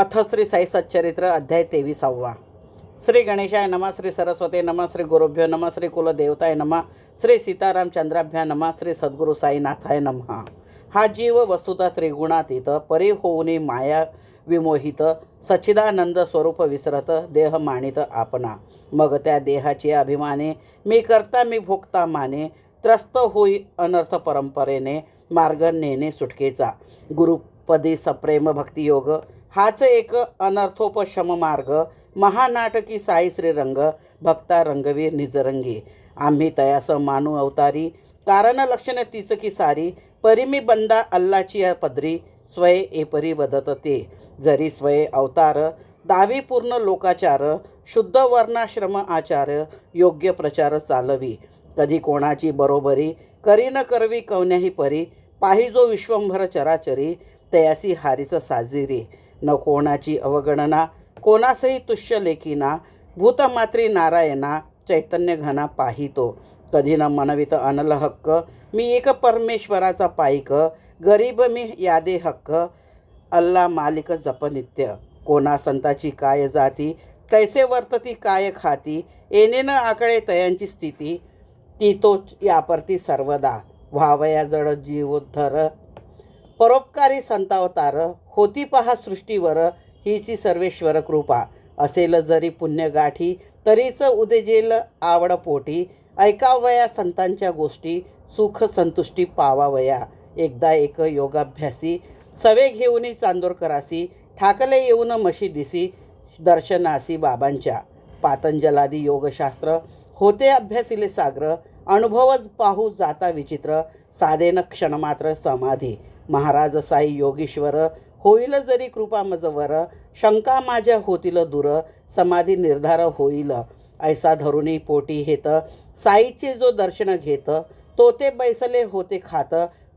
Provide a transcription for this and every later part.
अथ श्री साई सच्चरित्र अध्याय तेविसावा श्री गणेशाय नमा श्री सरस्वती नमा श्री गुरुभ्यो नमा श्री कुलदेवताय नमा श्री सीतारामचंद्राभ्या नमा श्री सद्गुरु साईनाथाय नमः हा जीव वस्तुता त्रिगुणातीत परी होऊनी माया विमोहित सच्चिदानंद स्वरूप विसरत देह मानित आपणा मग त्या देहाची अभिमाने मी करता मी भोगता माने त्रस्त होई अनर्थ परंपरेने मार्ग नेणे सुटकेचा गुरुपदी सप्रेम भक्तियोग हाच एक अनर्थोपशम मार्ग. महानाटकी साई श्रीरंग भक्ता रंगवीर निजरंगी. आम्ही तयास मानू अवतारी कारण लक्षण तीच की सारी. परिमी बंदा अल्लाची या पदरी स्वय एपरी वदत ते. जरी स्वय अवतार दावी पूर्ण लोकाचार शुद्ध वर्णाश्रम आचार योग्य प्रचार चालवी. कधी कोणाची बरोबरी करी न करवी कवन्याही परी. पाहिजो विश्वंभर चराचरी तयासी हारीचं साजिरी. न कोणाची अवगणना कोणासही तुष्य लेखीना भूतमात्री नारायणा चैतन्य घना पाहितो. कधी न मनवित अनल हक्क मी एक परमेश्वराचा पाईक गरीब मी यादे हक्क अल्ला मालिक जपनित्य कोणा संताची काय जाती कैसे वर्तती काय खाती येणे न तयांची स्थिती ती तो यापरती सर्वदा. व्हावया जड जीवोद्धर परोपकारी संतावतार होती पहा सृष्टीवर हीची सर्वेश्वर कृपा. असेल जरी पुण्य गाठी तरीच उदेजेल आवड पोटी ऐकावया संतांच्या गोष्टी सुख संतुष्टी पावावया. एकदा एक योगाभ्यासी सवे घेऊन चांदोरकरासी ठाकले येऊन मशी दिसी दर्शनासी बाबांच्या. पातंजलादी योगशास्त्र होते अभ्यासिले साग्र अनुभवच पाहू जाता विचित्र साधेन क्षणमात्र समाधी. महाराज साई योगीश्वर होईल जरी कृपा मजवर शंका माझ्या होतील दूर समाधी निर्धार होईल. ऐसा धरुणी पोटी हेत साईचे जो दर्शन घेत तो ते बैसले होते खात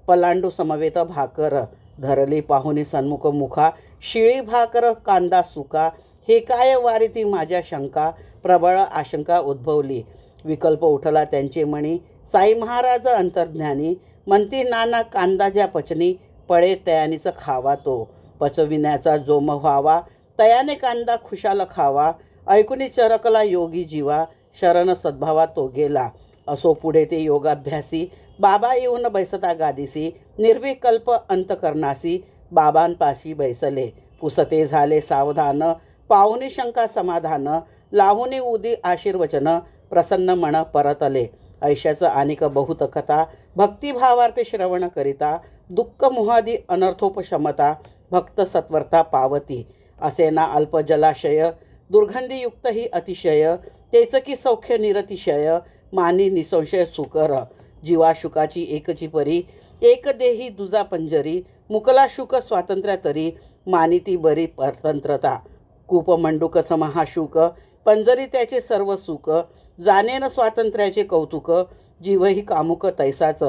पलांडू समवेत भाकर. धरली पाहुणी सन्मुख मुखा शिळी भाकर कांदा सुका हे काय वारीती माझ्या शंका प्रबळ आशंका उद्भवली. विकल्प उठला त्यांचे मणी साई महाराज अंतर्ज्ञानी म्हणती नाना कांदा ज्या पचनी पळे तयानीचं खावा तो. पचविण्याचा जोम व्हावा तयाने कांदा खुशाल खावा. ऐकुनी चरकला योगी जीवा शरण सद्भावा तो गेला. असो पुढे ते योगाभ्यासी. बाबा येऊन बैसता गादीसी. निर्विकल्प अंतकरणासी. बाबांपाशी बैसले. पुसते झाले सावधान. पाहुणी शंका समाधान. लाहुनी उदी आशीर्वचन. प्रसन्न मन परतले. ऐशाचं अनेक बहुत कथा भक्तिभावार्थे श्रवण करिता दुःख मुहादी अनर्थोपशमता भक्त सत्वरता पावती. असे ना अल्प जलाशय दुर्गंधीयुक्त ही अतिशय तेचकी सौख्य निरतिशय मानी निसंशय सुकर. जीवाशुकाची एकची परी एक देही दुजा पंजरी मुकला शुक स्वातंत्र्या तरी मानिती बरी परतंत्रता. कूपमंडूक समहाशुक पंजरी त्याचे सर्व सुख जाणेन स्वातंत्र्याचे कौतुक जीवही कामुक तैसाच.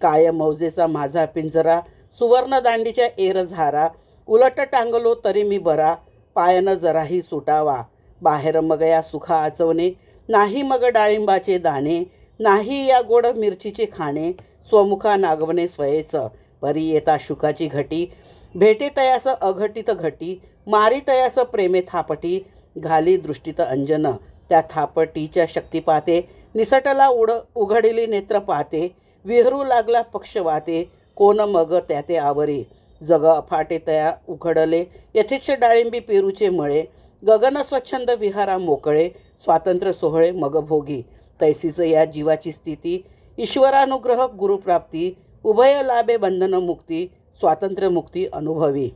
काय मौजेचा माझा पिंजरा सुवर्णदांडीच्या एरझारा उलट टांगलो तरी मी बरा पायनं जराही सुटावा. बाहेर मग या सुखा आचवणे नाही मग डाळिंबाचे दाणे नाही या गोड मिरचीचे खाणे स्वमुखा नागवणे स्वयेचं. परी येता शुकाची घटी भेटे तयास अघटित घटी मारी तयास प्रेमे थापटी घाली दृष्टीत अंजन. त्या थापटीच्या शक्तिपाते निसटला उड उघडली नेत्र पाहते विहरू लागला पक्ष वाहते कोण मग त्या ते आवरी? जग अफाटे तया उघडले यथेच्छ डाळिंबी पेरूचे मळे गगन स्वच्छंद विहारा मोकळे स्वातंत्र्य सोहळे मग भोगी. तैसीच या जीवाची स्थिती ईश्वरानुग्रह गुरुप्राप्ती उभय लाभे बंधन मुक्ती स्वातंत्र्य मुक्ती अनुभवी.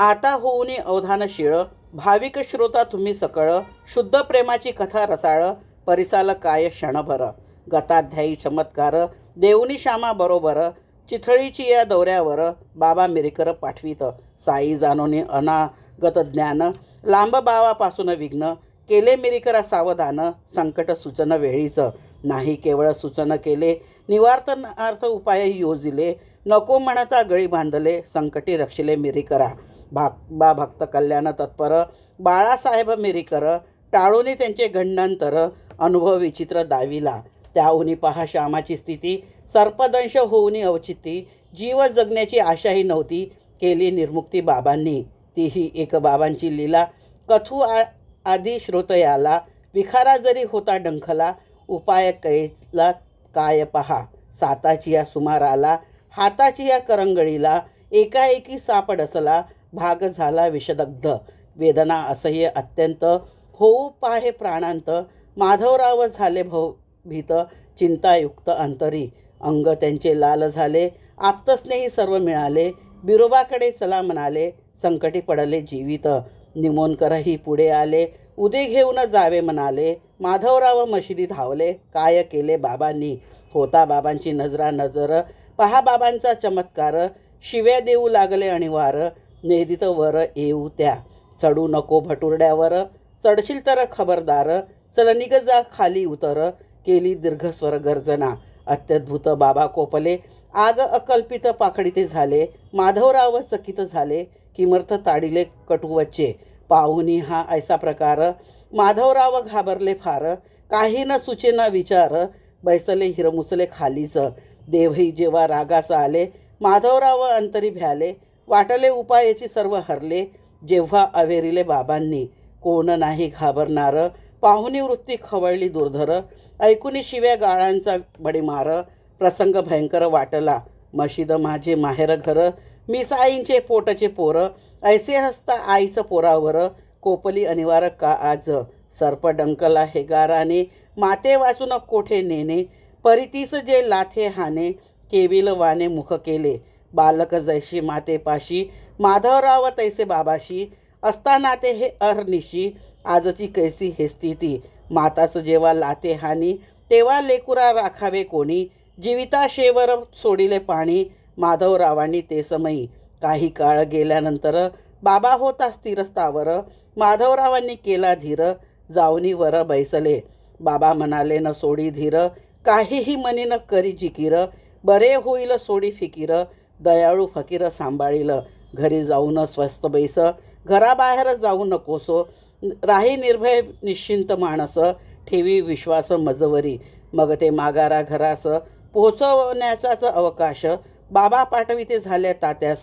आता होऊनी अवधान शिळ भाविक श्रोता तुम्ही सकळ शुद्ध प्रेमाची कथा रसाळ परिसाल काय क्षणभर. गताध्यायी चमत्कार. देवनी श्यामा बरोबर. चिथळीची या दौऱ्यावर बाबा मिरेकर पाठवित. साई जानोनी अनागत ज्ञान. लांब बावापासून विघ्न. केले मिरीकर सावधान. संकट सूचन वेळीचं. नाही केवळ सूचन केले निवार्तनार्थ उपाय योजिले. नको म्हणता गळी बांधले संकटी रक्षिले मिरीकरा. भाग भक्त कल्याण तत्पर. बाळासाहेब मिरीकर. टाळूनी त्यांचे गंडांतर. अनुभव विचित्र दाविला. त्याहूनी पहा श्यामाची स्थिती. सर्पदंश होऊनी अवचिती जीव जगण्याची आशाही नव्हती केली निर्मुक्ती बाबांनी. तीही एक बाबांची लीला. कथू आ आधी श्रोतयाला विखारा जरी होता डंखला उपाय कैला काय पहा. साताची या सुमाराला हाताची या करंगळीला एकाएकी साप डसला भाग झाला विषदग्ध. वेदना असह्य अत्यंत. होऊ पाहे प्राणांत. माधवराव झाले भवभीत चिंतायुक्त अंतरी. अंग त्यांचे लाल झाले आप्तस्नेही सर्व मिळाले. बिरोबाकडे चला म्हणाले संकटी पडले जीवित. निमोनकरही पुढे आले उदे घेऊन जावे म्हणाले. माधवराव मशिदी धावले काय केले बाबांनी? होता बाबांची नजरा नजर पहा बाबांचा चमत्कार. शिव्या देऊ लागले अणिवार नेदित वर येऊ त्या. चढू नको भटुरड्यावर. चढशील तर खबरदार. चल निगजा खाली उतर. केली दीर्घस्वर गर्जना. अत्यद्भुत बाबा कोपले. आग अकल्पित पाखडीते झाले. माधवराव चकित झाले. किमर्थ ताडिले कटुवच्चे. पाहुनी हा ऐसा प्रकार. माधवराव घाबरले फार. काही न सुचेना विचार. बैसले हिरमुसले खालीच. देवही जेव्हा रागास आले माधवराव अंतरी भ्याले. वाटले उपायाची सर्व हरले. जेव्हा अवेरिले बाबांनी. कोण नाही घाबरणारं. पाहुणी वृत्ती खवळली दुर्धर. ऐकुनी शिव्या गाळांचा बडीमार. प्रसंग भयंकर वाटला. मशीद माझे माहेर घर. मी साईंचे पोटचे पोर. ऐसे हसता आईचं पोरावर. कोपली अनिवार्य का आज? सर्प डंकला हे गाराने. माते वाचून कोठे नेणे? परितीस जे लाथे हाने केविल वाने मुख केले. बालक जैशी मातेपाशी. माधवराव तैसे बाबाशी. असताना ते हे अहर्निशी. आजची कैसी हे स्थिती. माताचं जेव्हा लाते हानी तेव्हा लेकुरा राखावे कोणी. जीविताशेवर सोडिले पाणी माधवरावांनी ते समयी. काही काळ गेल्यानंतर बाबा होता स्थिरस्तावर माधवरावांनी केला धीर जाऊनीवर बैसले. बाबा म्हणाले न सोडी धीर काहीही मनी न करी जिकीर बरे होईल सोडी फिकीर दयाळू फकीर सांभाळील. घरी जाऊन स्वस्त बैस घराबाहेर जाऊ नकोसो राही निर्भय निश्चिंत माणस ठेवी विश्वास मजवरी. मग ते मागारा घरास पोचवण्याचाच अवकाश बाबा पाठविते झाल्या तात्यास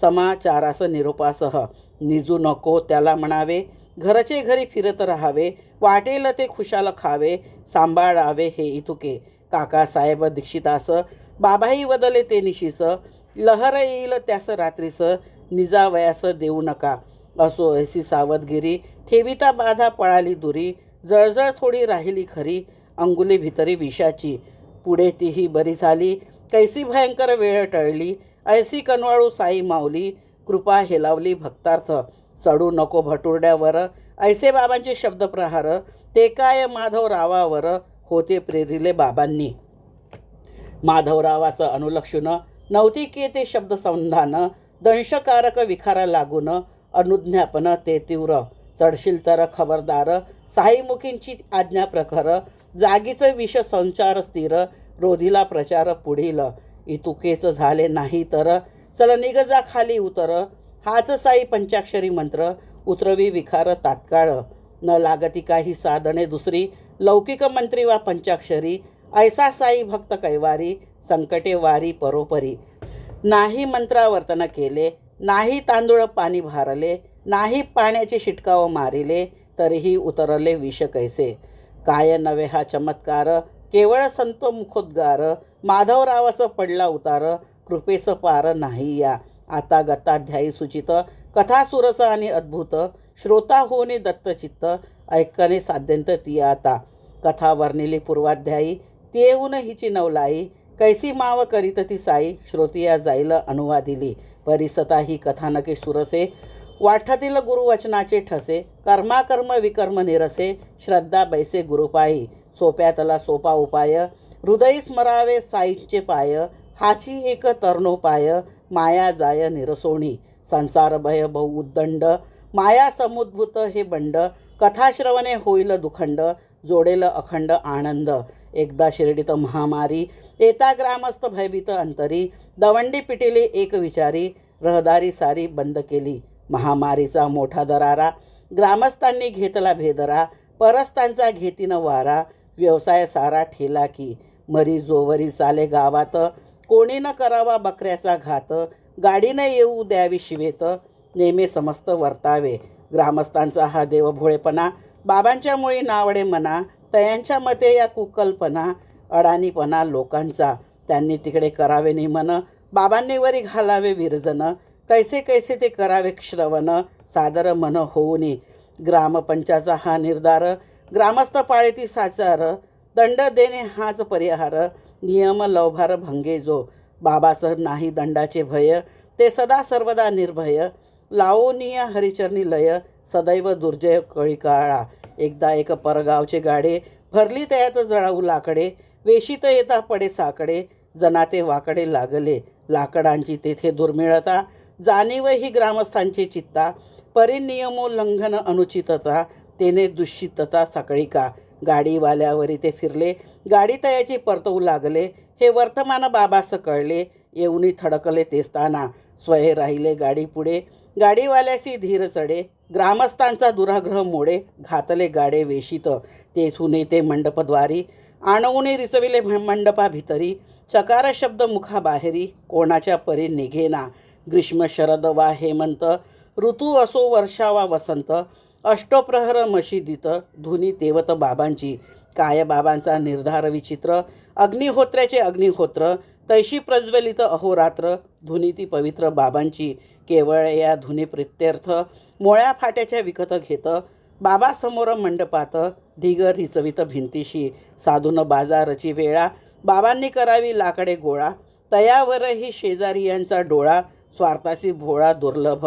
समाचारास निरोपासह. निजू नको त्याला म्हणावे घरचे घरी फिरत राहावे वाटेल ते खुशाल खावे सांभाळावे हे इतुके. काकासाहेब दीक्षितास बाबाही बदले ते निशीस लहर येईल त्यास रात्रीस निजावयास देऊ नका. असो ऐसी सावधगिरी ठेविता बाधा पळाली दुरी जळजळ थोडी राहिली खरी अंगुली भितरी विषाची. पुढे तीही बरी झाली कैसी भयंकर वेळ टळली ऐसी कनवाळू साई माऊली कृपा हेलावली भक्तार्थ. चढू नको भटुरड्यावर ऐसे बाबांचे शब्दप्रहार ते काय माधवरावावर होते प्रेरिले बाबांनी. माधवरावाचं अनुलक्षून नव्हती की ते शब्द संधान दंशकारक विखारा लागून अनुज्ञापन ते तीव्र. चढशील तर खबरदार. साईमुखींची आज्ञा प्रखर. जागीचं विष संचार स्थिर. रोधीला प्रचार पुढील. इतुकेच झाले नाही तर चल निगजा खाली उतर. हाच साई पंचाक्षरी मंत्र. उतरवी विखार तात्काळ. न लागती काही साधने दुसरी. लौकिक मंत्री वा पंचाक्षरी. ऐसा साई भक्त कैवारी. संकटे वारी परोपरी. नाही मंत्रावर्तन केले. नाही तांदूळ पाणी भारले. नाही पाण्याचे शिटकाव मारिले तरीही उतरले विष कैसे? काय नवे हा चमत्कार केवळ संत मुखोद्गार. माधवरावस पडला उतार कृपेस पार नाही या. आता गताध्यायी सूचित कथा सुरस आणि अद्भुत. श्रोता होणे दत्तचित्त ऐकणे साध्यंत ती आता. कथा वर्णिली पूर्वाध्यायी तेऊन हिची नवलाई. कैसी माव करीत ती साई? श्रोतिया जाईल अनुवादिली. परिसता ही कथानके सुरसे वाठातील गुरुवचनाचे ठसे कर्माकर्म विकर्म निरसे श्रद्धा बैसे गुरुपायी. सोप्यातला सोपा उपाय हृदय स्मरावे साईचे पाय हाची एक तरणोपाय माया जाय निरसोणी. संसार भय बहु उद्दंड माया समुद्भूत हे बंड कथाश्रवणे होईल दुखंड जोडेल अखंड आनंद. एकदा शिर्डीत महामारी येता ग्रामस्थ भयभीत अंतरी दवंडी पिटिली एक विचारी रहदारी सारी बंद केली. महामारीचा मोठा दरारा ग्रामस्थांनी घेतला भेदरा परस्तांचा घेतीनं वारा व्यवसाय सारा ठेला की मरी जोवरी चाले गावात कोणी न करावा बकऱ्याचा घात गाडीनं येऊ द्यावी शिवेत नेहमी समस्त वर्तावे. ग्रामस्थांचा हा देवभोळेपणा बाबांच्या मुळी नावडे म्हणा तयांच्या मते या कुकल्पना अडाणीपणा लोकांचा. त्यांनी तिकडे करावे निमन बाबांनी वरी घालावे विरजन कैसे कैसे ते करावे श्रवण सादर मन होऊनी. ग्रामपंचाचा हा निर्धार ग्रामस्थ पाळीती साचार दंड देणे हाच परिहार नियम लवभार भंगे जो. बाबासह नाही दंडाचे भय ते सदा सर्वदा निर्भय. लावोनिया हरिचरणी लय सदैव दुर्जय कळी काळा एकदा एक परगावचे गाडे भरली त्यात जळाऊ लाकडे. वेशीत येता पडे साकडे जनाते वाकडे लागले. लाकडांची तेथे दुर्मिळता जाणीव ही ग्रामस्थांची चित्ता परिनियमोल्लंघन अनुचितता तेने दुष्शितता सकाळी का? गाडीवाल्यावरी ते फिरले गाडी तयाची परतवू लागले हे वर्तमान बाबास कळले येऊनी थडकले तेस्ताना स्वय राहिले गाडी पुढे गाडीवाल्यासी धीर चढे ग्रामस्थांचा दुराग्रह मोडे घातले गाडे वेशीत तेथून ते मंडपद्वारी आणवणे रिचविले मंडपा भितरी चकार शब्द मुखाबाहेरी कोणाच्या परी निघेना ग्रीष्म शरद वा हेमंत ऋतू असो वर्षा वा वसंत अष्टप्रहर मशिदीत धुनी तेवत बाबांची काय बाबांचा निर्धार विचित्र अग्निहोत्र्याचे अग्निहोत्र तैशी प्रज्वलित अहोरात्र धुनी ती पवित्र बाबांची केवळ या धुनी प्रित्यर्थ मोळ्या फाट्याच्या विकत घेत बाबासमोर मंडपात ढिग रिचवित भिंतीशी साधून बाजारची वेळा बाबांनी करावी लाकडे गोळा तयावरही शेजारी यांचा डोळा स्वार्थाशी भोळा दुर्लभ.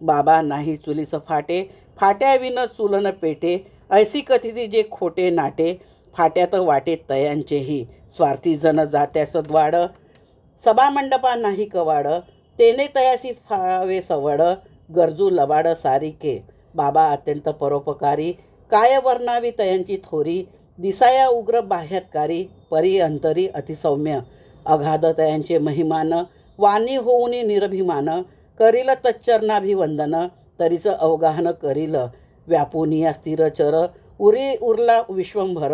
बाबा नाही चुलीस फाटे. फाट्याविन चुलन पेटे. ऐसी कथिती जे खोटे नाटे. फाट्यात वाटे तयांचेही. स्वार्थी जन जात्यास द्वाड. सभामंडपा नाही कवाड. तेने तयासी फावे सवड. गरजू लबाड सारिके. बाबा अत्यंत परोपकारी. काय वर्णावी तयांची थोरी. दिसाया उग्र बाह्यातकारी. परी अंतरी अतिसौम्य. अगाध तयांचे महिमान. वाणी होऊन निरभिमान करील तच्चरणाभिवंदन तरीच अवगाहन करील व्यापुनिया स्थिर चर उरी उरला विश्वंभर.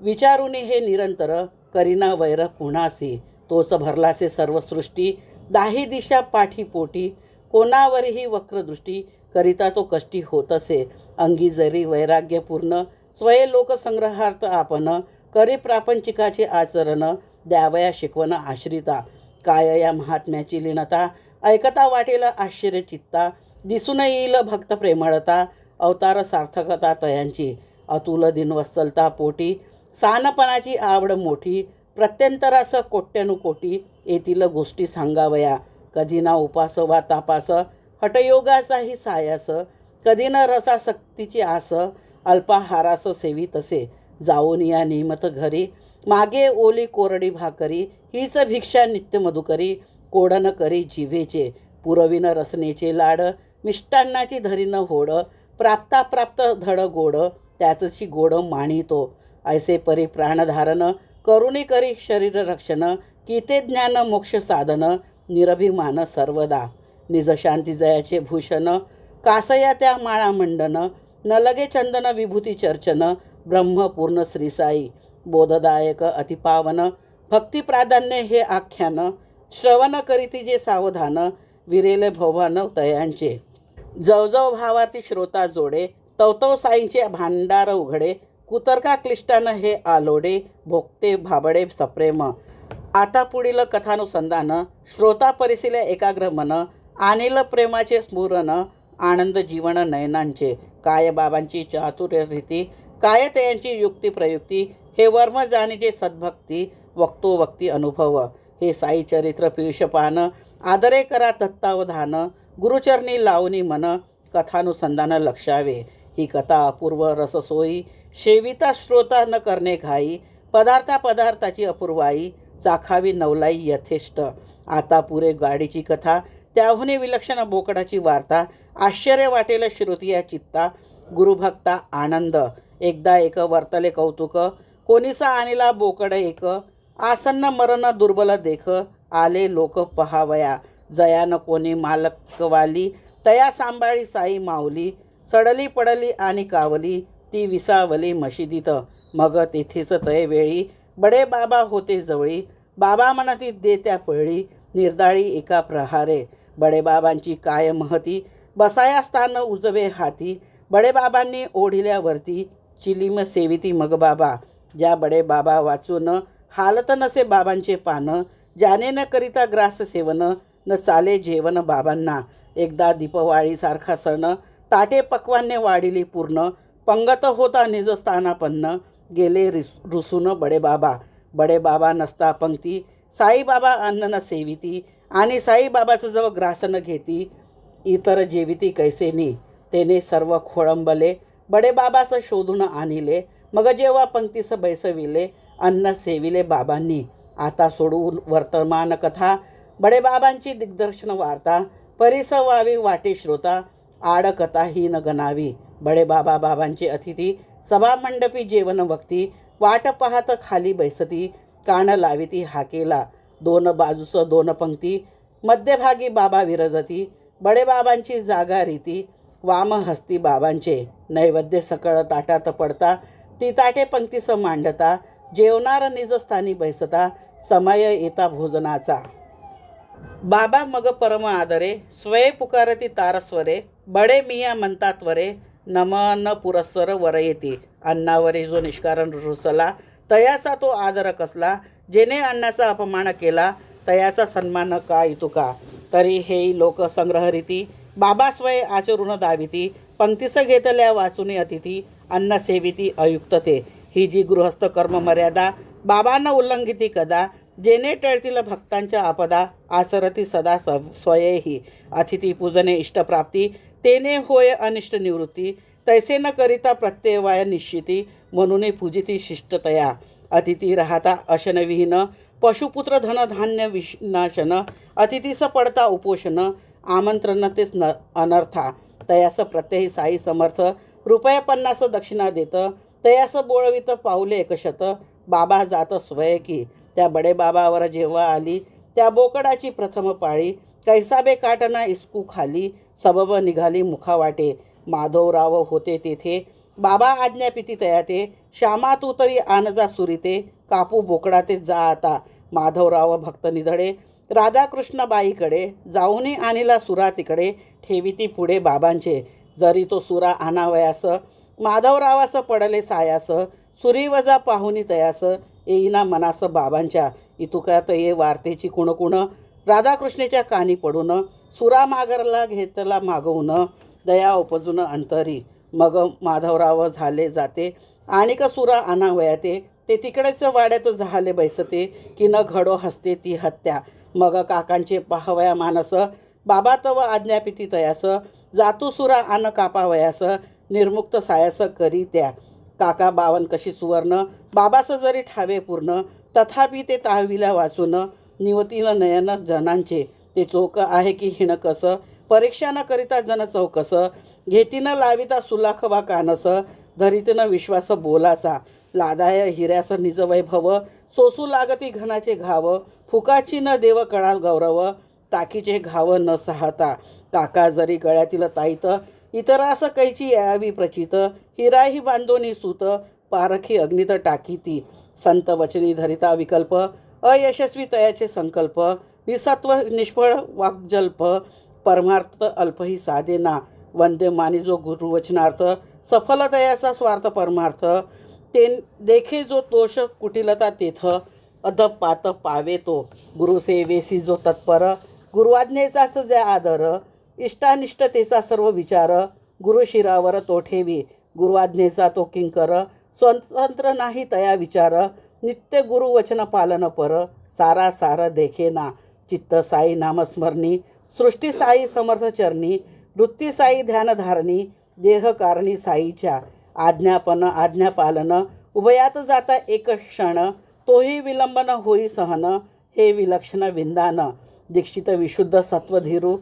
विचारुनी हे निरंतर करीना वैर कुणासी? तोच भरलासे सर्व सृष्टी दाही दिशा पाठीपोटी. कोणावरही वक्रदृष्टी करिता तो कष्टी होतसे. अंगी जरी वैराग्यपूर्ण स्वय लोकसंग्रहार्थ आपण करी प्रापंचिकाचे आचरण द्यावया शिकवण आश्रिता. काय या महात्म्याची लीनता? ऐकता वाटेल आश्चर्यचित्ता दिसून येईल भक्त प्रेमळता. अवतार सार्थकता तयांची. अतुल दिनवत्सलता पोटी. सानपणाची आवड मोठी. प्रत्यंतरास कोट्यानुकोटी येतील गोष्टी सांगावया. कधी ना उपास वा तापास. हटयोगाचाही सायास. कधी न रसासक्तीची आस. अल्पाहारास सेवी तसे. जाऊन या नियमत घरी. मागे ओली कोरडी भाकरी हीच भिक्षा नित्य मधुकरी कोडन करी जिभेचे पुरविन रसनेचे लाड मिष्टान्नाची धरीनं होड प्राप्ताप्राप्त धड गोड त्याचशी गोड मानितो. ऐसे परी प्राणधारण करुणी करी शरीर रक्षण की ते ज्ञान मोक्ष साधन निरभिमान सर्वदा. निज शांती जयाचे भूषण कासया त्या माळा मंडन न लगे चंदन विभूती चर्चन ब्रह्मपूर्ण श्रीसाई बोधदायक अतिपावन भक्तिप्राधान्य हे आख्यान श्रवण करीती जे सावधान विरेले भोवान तयांचे. जवजव भावाची श्रोता जोडे तवतव साईंचे भांडार उघडे कुतर्का क्लिष्टान हे आलोडे भोगते भाबडे सप्रेम. आता पुढील कथानुसंधान श्रोता परिशिले एकाग्र मन आणील प्रेमाचे स्मुरण आनंद जीवन नयनांचे काय बाबांची चातुर्य रीती कायतयांची युक्ती प्रयुक्ती? हे वर्म जाणीचे सद्भक्ती वक्तोवक्ती अनुभव. हे साई चरित्र पियुषपान आदरे करा तत्तावधान गुरुचरणी लावणी मन कथानुसंधान लक्षावे. ही कथा अपूर्व रससोयी शेविता श्रोता न करणे घाई पदार्था पदार्थाची अपूर्वाई चाखावी नवलाई यथेष्ट. आता पुरे गाडीची कथा त्याहुने विलक्षण बोकडाची वार्ता आश्चर्य वाटेल श्रुतिया चित्ता गुरुभक्ता आनंद. एकदा एक वर्तले कौतुक. कोणीसा आणिला बोकड एक. आसन्न मरण दुर्बल देख. आले लोक पहावया. जयान कोणी मालकवाली. तया सांभाळी साई माऊली. सडली पडली आणि कावली. ती विसावली मशिदीत. मग तिथेच तय वेळी. बडे बाबा होते जवळी. बाबा म्हणती दे त्या पळी. निर्दाळी एका प्रहारे. बडेबाबांची काय महती? बसाया स्थान उजवे हाती. बडेबाबांनी ओढिल्यावरती चिलीम सेविती मग बाबा. ज्या बडे बाबा वाचून हालत नसे बाबांचे पानं. ज्याने न करिता ग्रास सेवन न चाले जेवण बाबांना. एकदा दीपवाळीसारखा सण ताटे पक्वान्य वाढिली पूर्ण. पंगत होता निज स्थानापन्न गेले रिस रुसून बडे बाबा. बडे बाबा नसता पंक्ती. साईबाबा अन्न न सेविती. आणि साईबाबाचं जवळ ग्रासन घेती. इतर जेविती कैसेनी तेने सर्व खोळंबले. बडेबाबास शोधून आणिले मग जेव्हा पंक्तीस बैसविले अन्न सेविले बाबांनी. आता सोडून वर्तमान कथा बडे बाबांची दिग्दर्शन वार्ता परिस व्हावी वाटे श्रोता आड कथा ही न गणावी. बडे बाबा बाबांचे अतिथी सभामंडपी जेवण वक्ती वाट पाहत खाली बैसती कान लाविती हाकेला. दोन बाजूस दोन पंक्ती मध्यभागी बाबा विरजती बडे बाबांची जागा रीती वामहस्ती बाबांचे नैवेद्य सकळ ताटात पडता ती ताटे पंक्तीस मांडता जेवणार निजस्थानी बैसता समय येता भोजनाचा. बाबा मग परम आदरे स्वय पुकारती तारस्वरे बडे मिया म्हणतात वरे नम न पुरस्सर वर येते. अन्नावरे जो निष्कारण रुसला तयाचा तो आदर कसला जेने अण्णाचा अपमान केला तयाचा सन्मान का इतुका? तरी हे लोक संग्रह बाबा स्वय आचरून दाविती पंक्तीस घेतल्या वाचुनी अतिथी अन्न सेविती अयुक्तते. ही जी गृहस्थ कर्म मर्यादा बाबांना उल्लंघिती कदा जेने टळतील भक्तांच्या आपदा आसरती सदा स स्वयेही. अतिथी पूजने इष्टप्राप्ती तेने होय अनिष्ट निवृत्ती तैसे न करिता प्रत्ययवाय निश्चिती म्हणून पूजिती शिष्टतया. अतिथी राहता अशनविहीन पशुपुत्र धनधान्य विनाशन अतिथीस पडता उपोषण आमंत्रण तेच न अनर्था. तयास प्रत्ययी साई समर्थ रुपये पन्नास दक्षिणा देत तयास बोळवितं पाऊले एकशत बाबा जात स्वयकी त्या बडे बाबावर जेव्हा आली त्या बोकडाची प्रथम पाळी कैसाबे काटना इस्कू खाली सबब निघाली मुखावाटे. माधवराव होते तेथे बाबा आज्ञापिती तयाते श्यामा तू तरी आनजा सुरिते कापू बोकडा ते जा आता. माधवराव भक्त निधडे राधाकृष्णबाईकडे जाऊनी आणिला सुरा तिकडे ठेविती पुढे बाबांचे. जरी तो सुरा आणावयास माधवरावास पडले सायास सुरी वजा पाहुनी तयास येईना मनास बाबांच्या. इतुकात ये वार्तेची कुण कुण राधाकृष्णेच्या कानी पडून सुरा मागरला घेतला मागवून दया उपजून अंतरी. मग माधवराव झाले जाते आणि का सुरा आणावयाते ते तिकडेच वाड्यात झाले बैसते की न घडो हसते ती हत्या. मग काकांचे पाहवया मानस बाबा तव आज्ञापिती तयास जातुसुरा आन कापावयास निर्मुक्त सायास करी त्या. काका बावन कशी सुवर्ण बाबास जरी ठावे पूर्ण तथापि ते ताहवीला वाचून निवतीनं नयन जनांचे. ते चोक आहे की हिण कसं परीक्षा न करिता जन चौकस घेतीनं लाविता सुलाख वा कानस धरीतीनं विश्वास बोलासा लादाय हिऱ्यास निज वैभव सोसू लागती घनाचे घाव फुकाची न देव कणाल गौरव टाकीचे घाव न साहता. काका जरी गळ्यातील ताईत इतरास कैची यावी प्रचित. हिराही बांधोनी सूत पारखी अग्नित टाकीती. संत वचनी धरिता विकल्प अयशस्वी तयाचे संकल्प. निसत्व निष्फळ वाग्जल्प परमार्थ अल्पही साधेना. वंदे मानिजो गुरुवचनार्थ सफलतयाचा स्वार्थ परमार्थ. ते देखे जो तोष कुटिलता तेथ अधपात पावे तो गुरुसेवेसी जो तत्पर गुरुवाज्ञेचाच जे आदर इष्टानिष्टतेचा सर्व विचार गुरुशिरावर तो ठेवी. गुरुवाज्ञेचा तो किंकर स्वतंत्र नाही तया विचार नित्य गुरुवचन पालन पर सारा सार देखेना चित्त साई नामस्मरणी सृष्टी साई समर्थ चरणी वृत्ती साई ध्यानधारणी देह कारणी साईच्या. आज्ञापन आज्ञापालन. उभयात जाता एक क्षण तोही विलंबन होई सहन. हे विलक्षण विंदान. दीक्षित विशुद्ध सत्वधीरू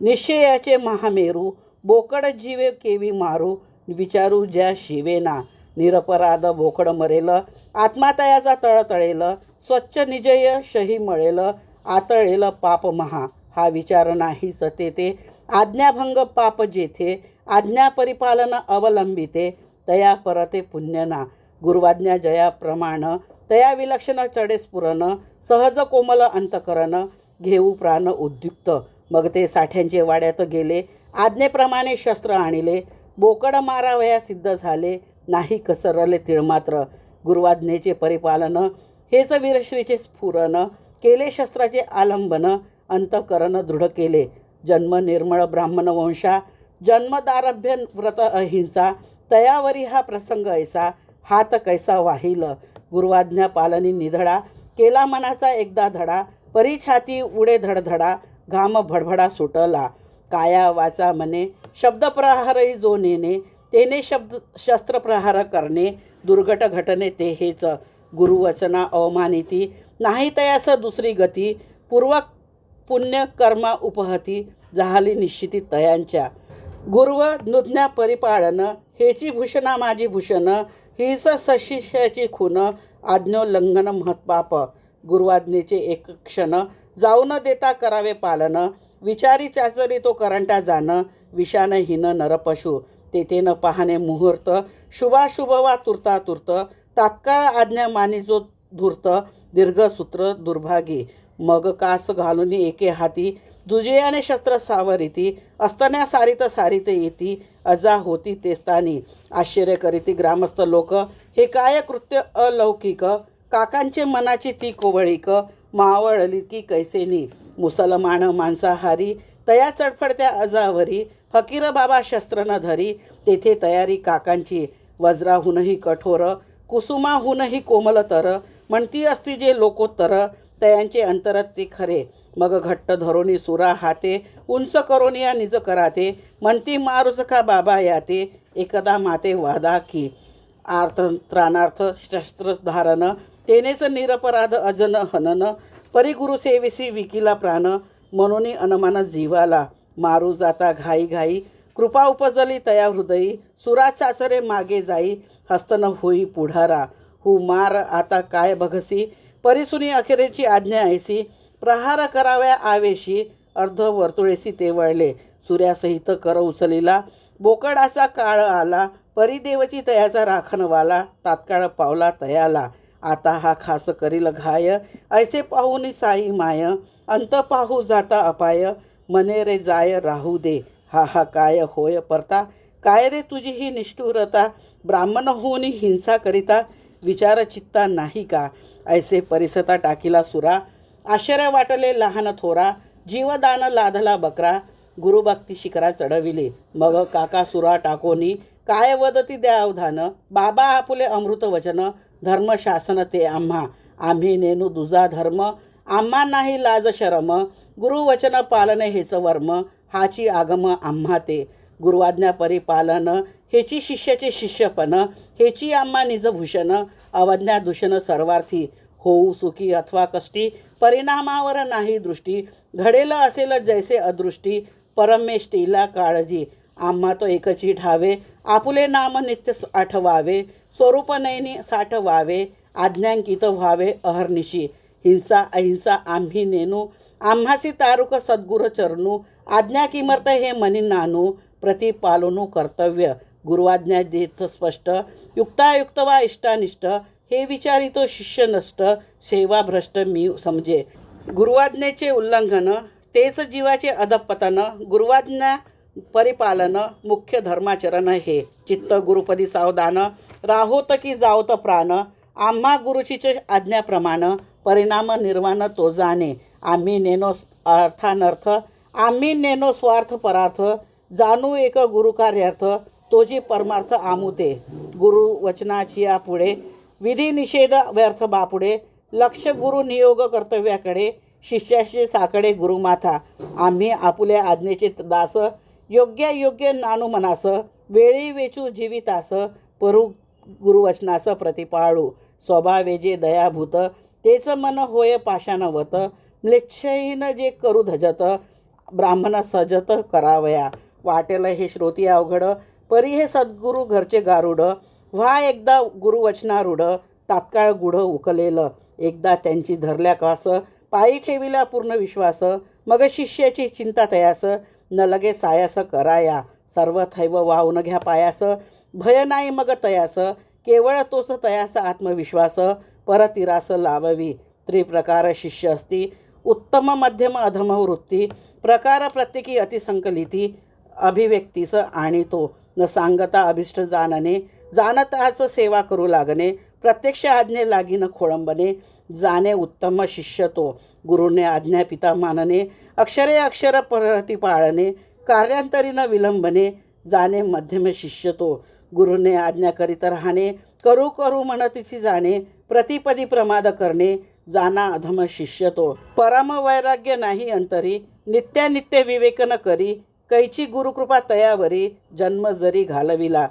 निश्चयाचे महामेरू बोकड जीवे केवी मारू विचारू ज्या शिवेना. निरपराध बोकड मरेल आत्मातयाचा तळतळेल स्वच्छ निजय शही मळेल आतळेल पाप महा. हा विचार नाही सते ते आज्ञाभंग पाप जेथे आज्ञा परिपालन अवलंबिते. तया परते पुण्यना. गुरुवाज्ञा जयाप्रमाण तया विलक्षण चढे स्फुरन सहज कोमल अंतकरण घेऊ प्राण उद्युक्त. मग ते साठ्यांचे वाड्यात गेले. आज्ञेप्रमाणे शस्त्र आणले. बोकड मारावया सिद्ध झाले. नाही कसरले तिळमात्र. गुरुवाज्ञेचे परिपालन हेच वीरश्रीचे स्फुरण केले शस्त्राचे आलंबन अंतकरण दृढ केले. जन्म निर्मळ ब्राह्मण वंशा जन्मदारभ्य व्रत अहिंसा तयावरी हा प्रसंग ऐसा हात कैसा वाहिल गुरुवाज्ञा पालनी निधडा केला मनाचा एकदा धडा परी छाती उडे धडधडा घाम भडभडा सुटला काया वाचा मने शब्दप्रहारही जो नेणे तेने शब्द शस्त्रप्रहार करणे दुर्घट घटने ते हेच गुरुवचना अवमानिती नाही तयास दुसरी गती पूर्व पुण्य कर्मा उपहती झाली निश्चिती तयांच्या गुरुव नुज्ञा परिपाळन हेची भूषणा माझी भूषण हिच सशिष्याची खून आज्ञोल्लंघन महत्पाप. गुरुवाज्ञेचे एक क्षण जाऊ न देता करावे पालन विचारी चाचरी तो करंटा जाणं विषाण हिन नरपशु तेथे न पाहणे मुहूर्त शुभाशुभ वा तुर्ता तुर्त तात्काळ आज्ञा मानी जो धूर्त दीर्घसूत्र दुर्भागी मग कास घालून एके हाती दुजयाने शस्त्र सावरिती असताना सारित सारित येती अजा होती तेस्तानी. आश्चर्य करीती ग्रामस्थ लोक हे काय कृत्य अलौकिक? काकांचे मनाची ती कोवळीक मावळली की कैसेनी. मुसलमान मांसाहारी तया चडफडत्या अजावरी फकीर बाबा शस्त्र न धरी तेथे तयारी काकांची. वज्राहूनही कठोर कुसुमाहूनही कोमलतर म्हणती असती जे लोकोत्तर तयांचे अंतरात ती खरे. मग घट्ट धरोनी सुरा हाते उंच करोनी या निज कराते. म्हणती मारुज का बाबा याते? एकदा माते वादा की. आर्थ त्राणार्थ शस्त्र धारण तेनेच निरपराध अजन हनन. परिगुरु सेवेसी विकिला प्राण म्हणून अनमान जीवाला. मारू जाता घाई घाई कृपा उपजली तया हृदयी. सुरा चाचरे मागे जाई हस्तन होई पुढारा. हु मार आता काय बघसी? परिसुनी अखेरेची आज्ञा ऐसी प्रहार कराव्या आवेशी अर्ध वर्तुळेसी ते वळले. सूर्यासहित कर उचलिला बोकडाचा काळ आला परिदेवची तयाचा राखणवाला तात्काळ पावला तयाला. आता हा खास करील घाय ऐसे पाहून साई माय अंत पाहू जाता अपाय मने रे जाय राहू दे. हा हा काय होय परता? काय रे तुझी ही निष्ठुरता? ब्राह्मण होऊन हिंसा करिता? विचारचित्ता नाही का? ऐसे परिसता टाकीला सुरा आश्चर्य वाटले लहान थोरा जीवदान लाधला बकरा गुरुभक्ती शिखरा चढविले. मग काका सुरा टाकोनी काय वदती द्या अवधान बाबा आपुले अमृत वचन धर्म शासन ते आम्हा. आम्ही नेनू दुजा धर्म आम्हा नाही लाज शरम. गुरुवचन पालन हेच वर्म हाची आगम आम्हा ते. गुरुवाज्ञा परिपालन हेची शिष्याचे शिष्यपण हेची आम्हा निजभूषण अवज्ञा दूषण सर्वार्थी होऊ सुखी अथवा कष्टी परिणामावर नाही दृष्टी घडेल असेल जैसे अदृष्टी परमेष्टीला काळजी. आम्हा तो एकची ठावे आपुले नाम नित्य आठवावे स्वरूप नैनी साठवावे आज्ञांकित व्हावे अहर्निशी. हिंसा अहिंसा आम्ही नेनू आम्हासी तारुक सद्गुर चरणू आज्ञा किमर्त हे मनी नानू प्रतिपालनू कर्तव्य. गुरुवाज्ञा देत स्पष्ट युक्तायुक्त वा इष्टानिष्ट हे विचारितो शिष्य नष्ट सेवा भ्रष्ट मी समजे. गुरुवाज्ञेचे उल्लंघन तेच जीवाचे अधपतन गुरुवाज्ञा परिपालन मुख्य धर्माचरण हे. चित्त गुरुपदी सावधान राहोत की जावत प्राण आम्हा गुरुचीचे आज्ञाप्रमाण परिणाम निर्वाण तो जाणे. आम्ही नेनो अर्थानर्थ आम्ही नेनो स्वार्थ परार्थ जाणू एक गुरुकार्यार्थ तो जी परमार्थ आमुते गुरु वचनाची या पुढे विधीनिषेध व्यर्थ बापुढे लक्ष गुरु नियोग कर्तव्याकडे शिष्याशी साकडे गुरुमाथा आम्ही आपुल्या आज्ञेचे दास योग्य योग्य नानू मनास वेळी वेचू जीवितास परू गुरुवचनास प्रतिपाळू. स्वभावे जे दयाभूत तेच मन होय पाषाणवत म्लेच्छहीन जे करू धजत ब्राह्मण सजत करावया. वाटेल हे श्रोती अवघड परी हे सद्गुरू घरचे गारुड व्हा एकदा गुरुवचनारूढ तात्काळ गुढ उकलेलं. एकदा त्यांची धरल्या कास पायी ठेविला पूर्ण विश्वास. मग शिष्याची चिंता तयास न लगे सायास कराया. सर्व थैव वाहून घ्या पायास भय नाही मग तयास. केवळ तोच तयास आत्मविश्वास परतिरास लाववी. त्रिप्रकार शिष्य असती उत्तम मध्यम अधम वृत्ती प्रकार प्रत्येकी अतिसंकलिती अभिव्यक्तीस आणि तो न सांगता अभिष्ट जाणणे जाणताच सेवा करू लागणे प्रत्यक्ष आज्ञे लागीन खोळंबणे जाणे उत्तम शिष्य तो. गुरुने आज्ञा पिता मानणे अक्षरे अक्षर परती पाळणे कार्यांतरी न विलंबने जाणे मध्यम शिष्य तो. गुरुने आज्ञा करीत राहणे करू करू म्हणतीची जाणे प्रतिपदी प्रमाद करणे जाना अधम शिष्य तो. परम वैराग्य नाही अंतरी नित्यानित्य विवेकन करी कैची गुरुकृपा तयावरी जन्म जरी घालविला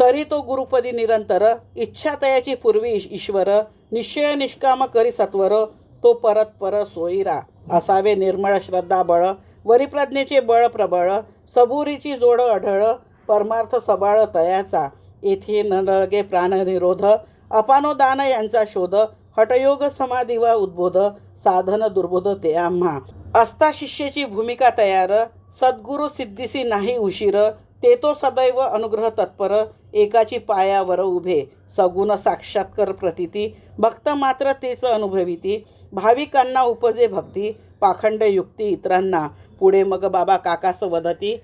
तरी तो गुरुपदी निरंतर इच्छा तयाची पूर्वी ईश्वर निश्चय निष्काम करी सत्वर तो परत पर सोयीरा असावे निर्मळ श्रद्धा बळ वरिप्रज्ञेचे बळ प्रबळ सबुरीची जोड अढळ परमार्थ सबाळ तयाचा येथे नळगे प्राणनिरोध प्राणनिरोध अपानोदान यांचा शोध हटयोग समाधी व उद्बोध साधन दुर्बोध ते आम्हा असता शिष्याची भूमिका तयार सद्गुरु सिद्धीसी नाही उशीर ते तो सदैव अनुग्रह तत्पर एकाची पायावर उभे. सगुण साक्षात्कर प्रतीती भक्त मात्र तेच अनुभविती. भाविकांना उपजे भक्ती पाखंड युक्ती इतरांना. पुढे मग बाबा काकास वदती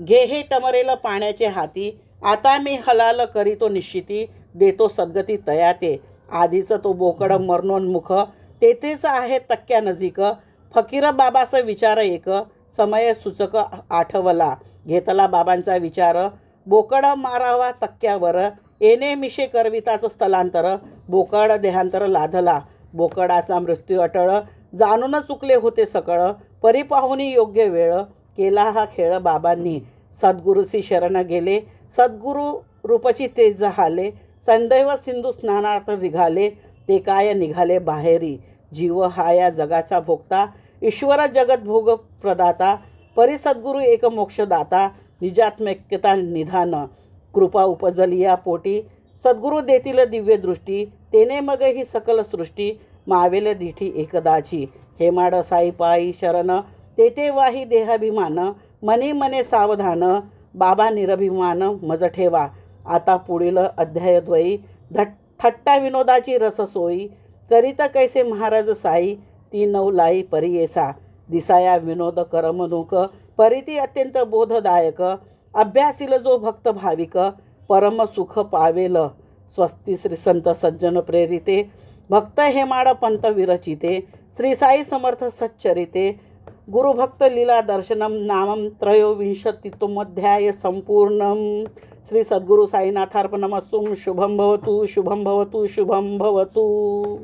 घे हे टमरेल पाण्याचे हाती आता मी हलाल करीतो निश्चिती देतो सद्गती तयाते. आधीचं तो बोकड मरणोन्मुख तेथेच आहे तक्क्या नजीक. फकीर बाबास विचार एक समयसूचक आठवला. घेतला बाबांचा विचार. बोकड मारावा तक्क्यावर. येणे मिशे करविताचं स्थलांतर. बोकड देहांतर लाधला बोकडाचा मृत्यू अटळ. जाणून चुकले होते सकळ. परिपाहुनी योग्य वेळ. केला हा खेळ बाबांनी. सद्गुरूसी शरण गेले. सद्गुरू रूपची तेज हाले संदैव सिंधू स्नानार्थ निघाले. ते काय निघाले बाहेरी? जीव हा या जगाचा भोगता. ईश्वर जगत भोग प्रदाता परिसद्गुरू एक मोक्षदाता निजात्मक्यता निधान कृपा उपजली या पोटी सद्गुरू देतील दिव्य दृष्टी तेने मग ही सकल सृष्टी मावेल दिठी एकदाची. हेमाड साई पायी शरण तेथे वाही देहाभिमान मनी मने सावधान बाबा निरभिमान मज ठेवा. आता पुढील अध्यायद्वयी धट थट्टा विनोदाची रससोयी करीत कैसे महाराज साई ती नवलाई परियेसा. दिसाया विनोद करमणूक परिती अत्यंत बोधदायक. अभ्यासील जो भक्त भाविक. परम सुख पावेल. स्वस्ती श्री संत सज्जन प्रेरिते. भक्त हेमाड पंत विरचिते. श्री साई समर्थ सच्चरिते. गुरुभक्त लीला दर्शनम नामम त्रयोविंशतितमोध्याय संपूर्ण श्री सद्गुरु साईनाथार्पणमस्तुं शुभं भवतु शुभं भवतु शुभं भवतु.